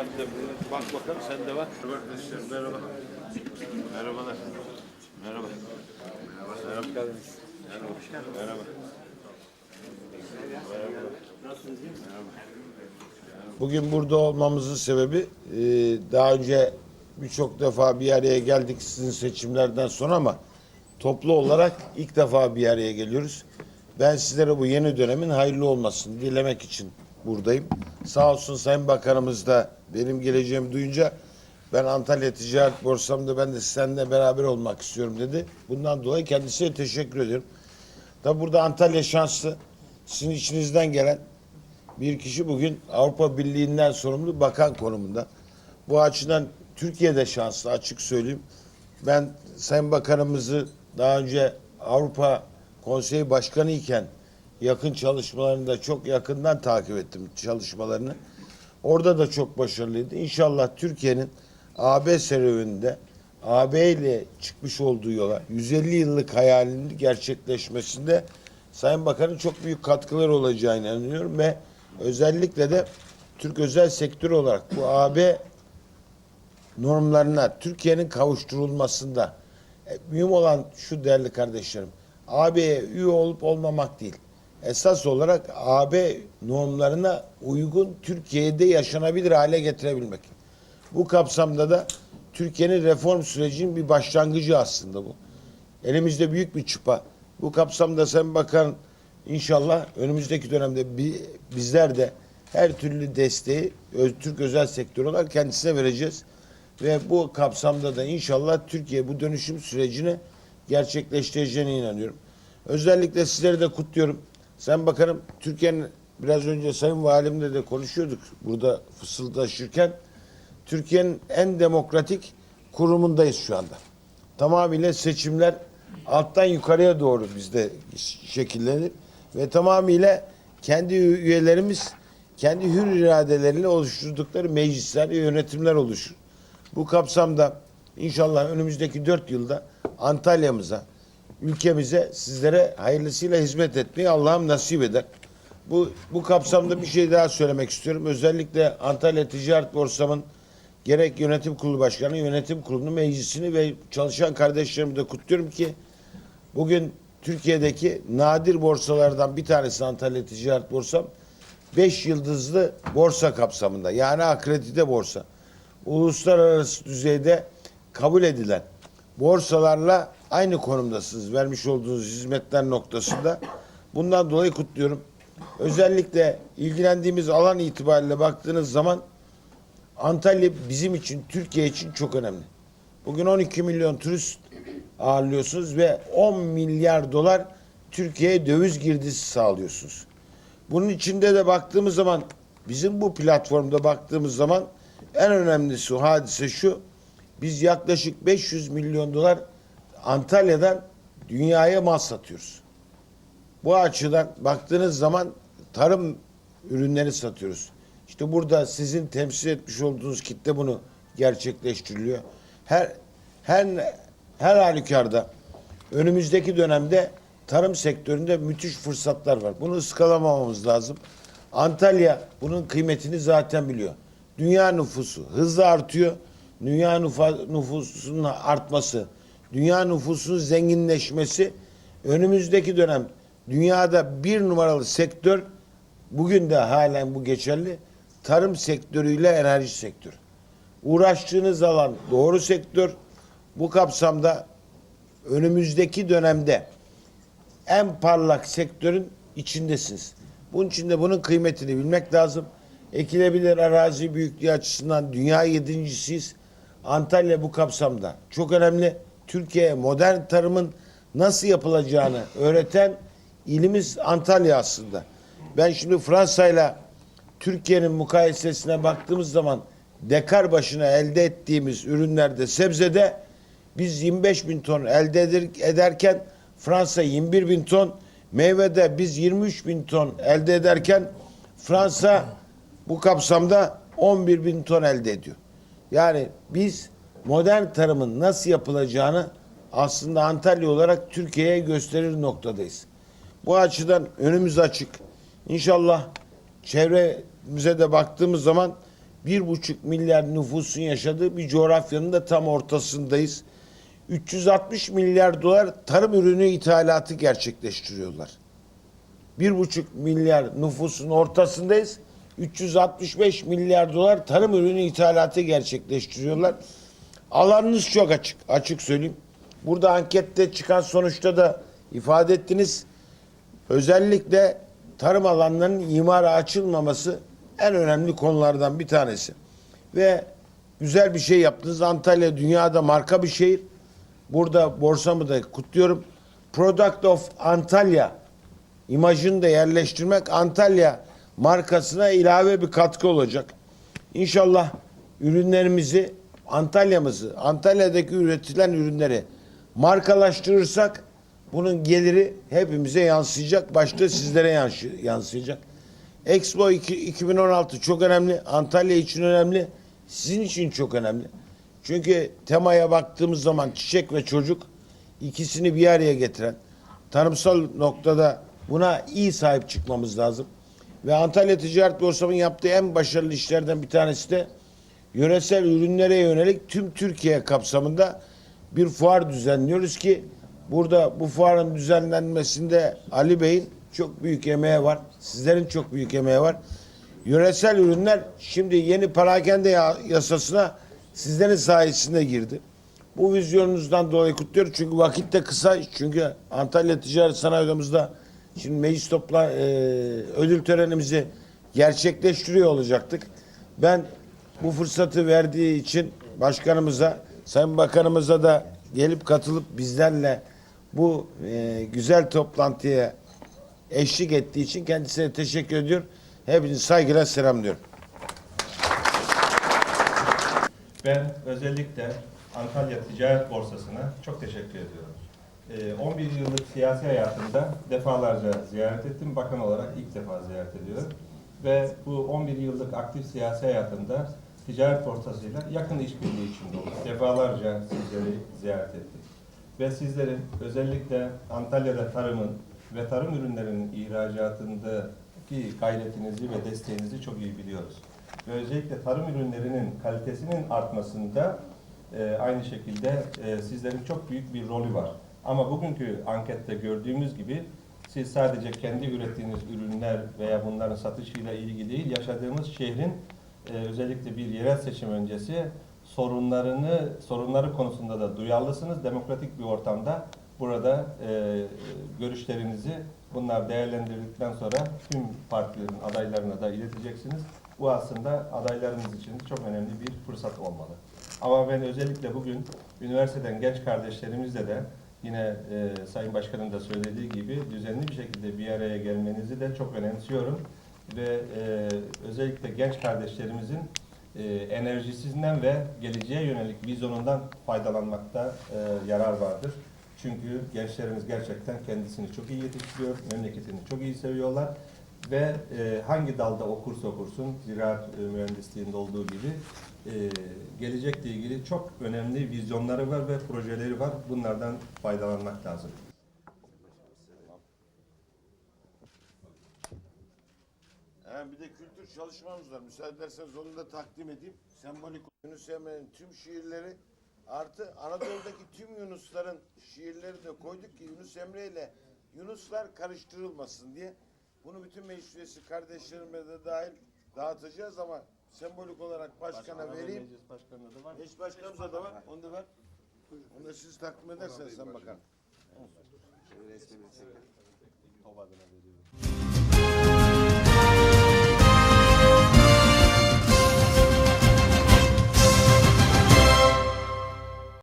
Sen de bak bakalım sen de bak. Arkadaşlar merhaba. Merhabalar. Merhaba. Merhaba. Hoş geldiniz. Merhaba. Merhaba. Bugün burada olmamızın sebebi e, daha önce birçok defa bir araya geldik sizin seçimlerden sonra ama toplu olarak ilk defa bir araya geliyoruz. Ben sizlere bu yeni dönemin hayırlı olmasını dilemek için buradayım. Sağ olsun Sayın Bakanımız da benim geleceğimi duyunca ben Antalya Ticaret Borsam'da ben de seninle beraber olmak istiyorum dedi. Bundan dolayı kendisine teşekkür ediyorum. Tabi burada Antalya şanslı. Sizin içinizden gelen bir kişi bugün Avrupa Birliği'nden sorumlu bakan konumunda. Bu açıdan Türkiye'de şanslı açık söyleyeyim. Ben Sayın Bakanımızı daha önce Avrupa Konseyi Başkanı iken yakın çalışmalarını da çok yakından takip ettim çalışmalarını. Orada da çok başarılıydı. İnşallah Türkiye'nin AB serüveninde AB ile çıkmış olduğu yola 150 yıllık hayalinin gerçekleşmesinde Sayın Bakan'ın çok büyük katkıları olacağına inanıyorum ve özellikle de Türk özel sektör olarak bu AB normlarına Türkiye'nin kavuşturulmasında e, mühim olan şu değerli kardeşlerim AB'ye üye olup olmamak değil. Esas olarak AB normlarına uygun Türkiye'de yaşanabilir hale getirebilmek. Bu kapsamda da Türkiye'nin reform sürecinin bir başlangıcı aslında bu. Elimizde büyük bir çıpa. Bu kapsamda sen bakan inşallah önümüzdeki dönemde bi- bizler de her türlü desteği Türk özel sektör olarak kendisine vereceğiz. Ve bu kapsamda da inşallah Türkiye bu dönüşüm sürecini gerçekleştireceğine inanıyorum. Özellikle sizleri de kutluyorum. Sen bakanım Türkiye'nin biraz önce Sayın Valimle de konuşuyorduk burada fısıldaşırken. Türkiye'nin en demokratik kurumundayız şu anda. Tamamıyla seçimler alttan yukarıya doğru bizde şekillenir ve tamamıyla kendi üyelerimiz kendi hür iradeleriyle oluşturdukları meclisler ve yönetimler oluşur. Bu kapsamda inşallah önümüzdeki dört yılda Antalya'mıza, ülkemize sizlere hayırlısıyla hizmet etmeyi Allah'ım nasip eder. Bu, bu kapsamda bir şey daha söylemek istiyorum. Özellikle Antalya Ticaret Borsam'ın gerek yönetim kurulu başkanı, yönetim kurulunu, meclisini ve çalışan kardeşlerimi de kutluyorum ki bugün Türkiye'deki nadir borsalardan bir tanesi Antalya Ticaret Borsam. Beş yıldızlı borsa kapsamında yani akredite borsa. Uluslararası düzeyde kabul edilen borsalarla aynı konumdasınız vermiş olduğunuz hizmetler noktasında. Bundan dolayı kutluyorum. Özellikle ilgilendiğimiz alan itibariyle baktığınız zaman Antalya bizim için, Türkiye için çok önemli. Bugün 12 milyon turist ağırlıyorsunuz ve 10 milyar dolar Türkiye'ye döviz girdisi sağlıyorsunuz. Bunun içinde de baktığımız zaman bizim bu platformda baktığımız zaman en önemlisi hadise şu. Biz yaklaşık 500 milyon dolar Antalya'dan dünyaya mal satıyoruz. Bu açıdan baktığınız zaman tarım ürünleri satıyoruz. İşte burada sizin temsil etmiş olduğunuz kitle bunu gerçekleştiriliyor. Her her her halükarda önümüzdeki dönemde tarım sektöründe müthiş fırsatlar var. Bunu ıskalamamamız lazım. Antalya bunun kıymetini zaten biliyor. Dünya nüfusu hızla artıyor. Dünya nüfusunun artması, dünya nüfusunun zenginleşmesi önümüzdeki dönem dünyada bir numaralı sektör bugün de halen bu geçerli. Tarım sektörüyle enerji sektörü. Uğraştığınız alan doğru sektör. Bu kapsamda önümüzdeki dönemde en parlak sektörün içindesiniz. Bunun için de bunun kıymetini bilmek lazım. Ekilebilir arazi büyüklüğü açısından dünya yedincisiyiz. Antalya bu kapsamda çok önemli. Türkiye modern tarımın nasıl yapılacağını öğreten ilimiz Antalya aslında. Ben şimdi Fransa'yla Türkiye'nin mukayesesine baktığımız zaman dekar başına elde ettiğimiz ürünlerde sebzede biz 25 bin ton elde eder- ederken Fransa 21 bin ton meyvede biz 23 bin ton elde ederken Fransa bu kapsamda 11 bin ton elde ediyor. Yani biz modern tarımın nasıl yapılacağını aslında Antalya olarak Türkiye'ye gösterir noktadayız. Bu açıdan önümüz açık. İnşallah çevremize de baktığımız zaman bir buçuk milyar nüfusun yaşadığı bir coğrafyanın da tam ortasındayız. 360 milyar dolar tarım ürünü ithalatı gerçekleştiriyorlar. Bir buçuk milyar nüfusun ortasındayız. 365 milyar dolar tarım ürünü ithalatı gerçekleştiriyorlar. Alanınız çok açık, açık söyleyeyim. Burada ankette çıkan sonuçta da ifade ettiniz. Özellikle tarım alanlarının imara açılmaması en önemli konulardan bir tanesi. Ve güzel bir şey yaptınız. Antalya dünyada marka bir şehir. Burada borsamı da kutluyorum. Product of Antalya imajını da yerleştirmek Antalya markasına ilave bir katkı olacak. İnşallah ürünlerimizi Antalya'mızı, Antalya'daki üretilen ürünleri markalaştırırsak bunun geliri hepimize yansıyacak. Başta sizlere yansıyacak. Expo 2 2016 çok önemli. Antalya için önemli. Sizin için çok önemli. Çünkü temaya baktığımız zaman çiçek ve çocuk ikisini bir araya getiren tarımsal noktada buna iyi sahip çıkmamız lazım. Ve Antalya Ticaret Borsamı'nın yaptığı en başarılı işlerden bir tanesi de yöresel ürünlere yönelik tüm Türkiye kapsamında bir fuar düzenliyoruz ki burada bu fuarın düzenlenmesinde Ali Bey'in çok büyük emeği var. Sizlerin çok büyük emeği var. Yöresel ürünler şimdi yeni parakende ya- yasasına sizlerin sayesinde girdi. Bu vizyonunuzdan dolayı kutluyorum. Çünkü vakit de kısa. Çünkü Antalya Ticaret Sanayi Odamızda şimdi meclis topla e, ödül törenimizi gerçekleştiriyor olacaktık. Ben bu fırsatı verdiği için başkanımıza, sayın bakanımıza da gelip katılıp bizlerle bu e, güzel toplantıya eşlik ettiği için kendisine teşekkür ediyorum. Hepinizi saygıyla selamlıyorum. Ben özellikle Antalya Ticaret Borsası'na çok teşekkür ediyorum. Ee, 11 yıllık siyasi hayatımda defalarca ziyaret ettim. Bakan olarak ilk defa ziyaret ediyorum. Ve bu 11 yıllık aktif siyasi hayatımda ticaret borsasıyla yakın işbirliği içinde oldum. Defalarca sizleri ziyaret ettik. Ve sizlerin özellikle Antalya'da tarımın ve tarım ürünlerinin ihracatındaki gayretinizi ve desteğinizi çok iyi biliyoruz. Ve özellikle tarım ürünlerinin kalitesinin artmasında e, aynı şekilde e, sizlerin çok büyük bir rolü var. Ama bugünkü ankette gördüğümüz gibi siz sadece kendi ürettiğiniz ürünler veya bunların satışıyla ilgili değil, yaşadığımız şehrin e, özellikle bir yerel seçim öncesi sorunlarını sorunları konusunda da duyarlısınız. Demokratik bir ortamda burada e, görüşlerinizi bunlar değerlendirdikten sonra tüm partilerin adaylarına da ileteceksiniz. Bu aslında adaylarımız için çok önemli bir fırsat olmalı. Ama ben özellikle bugün üniversiteden genç kardeşlerimizle de yine e, Sayın Başkan'ın da söylediği gibi düzenli bir şekilde bir araya gelmenizi de çok önemsiyorum. Ve e, özellikle genç kardeşlerimizin e, enerjisinden ve geleceğe yönelik vizyonundan faydalanmakta e, yarar vardır. Çünkü gençlerimiz gerçekten kendisini çok iyi yetiştiriyor, memleketini çok iyi seviyorlar ve e, hangi dalda okursa okursun, ziraat e, mühendisliğinde olduğu gibi e, gelecekle ilgili çok önemli vizyonları var ve projeleri var. Bunlardan faydalanmak lazım. He, bir de kültür çalışmamız var. Müsaade ederseniz onu da takdim edeyim. Sembolik Yunus Emre'nin tüm şiirleri artı Anadolu'daki tüm Yunusların şiirleri de koyduk ki Yunus Emre ile Yunuslar karıştırılmasın diye. Bunu bütün meclis üyesi kardeşlerime de dahil dağıtacağız ama sembolik olarak başkana vereyim. Meclis başkanına da var. Meclis başkanımıza da var. Onu da ver. Onu da siz takdim ederseniz sen bakan. Top adına veriyorum.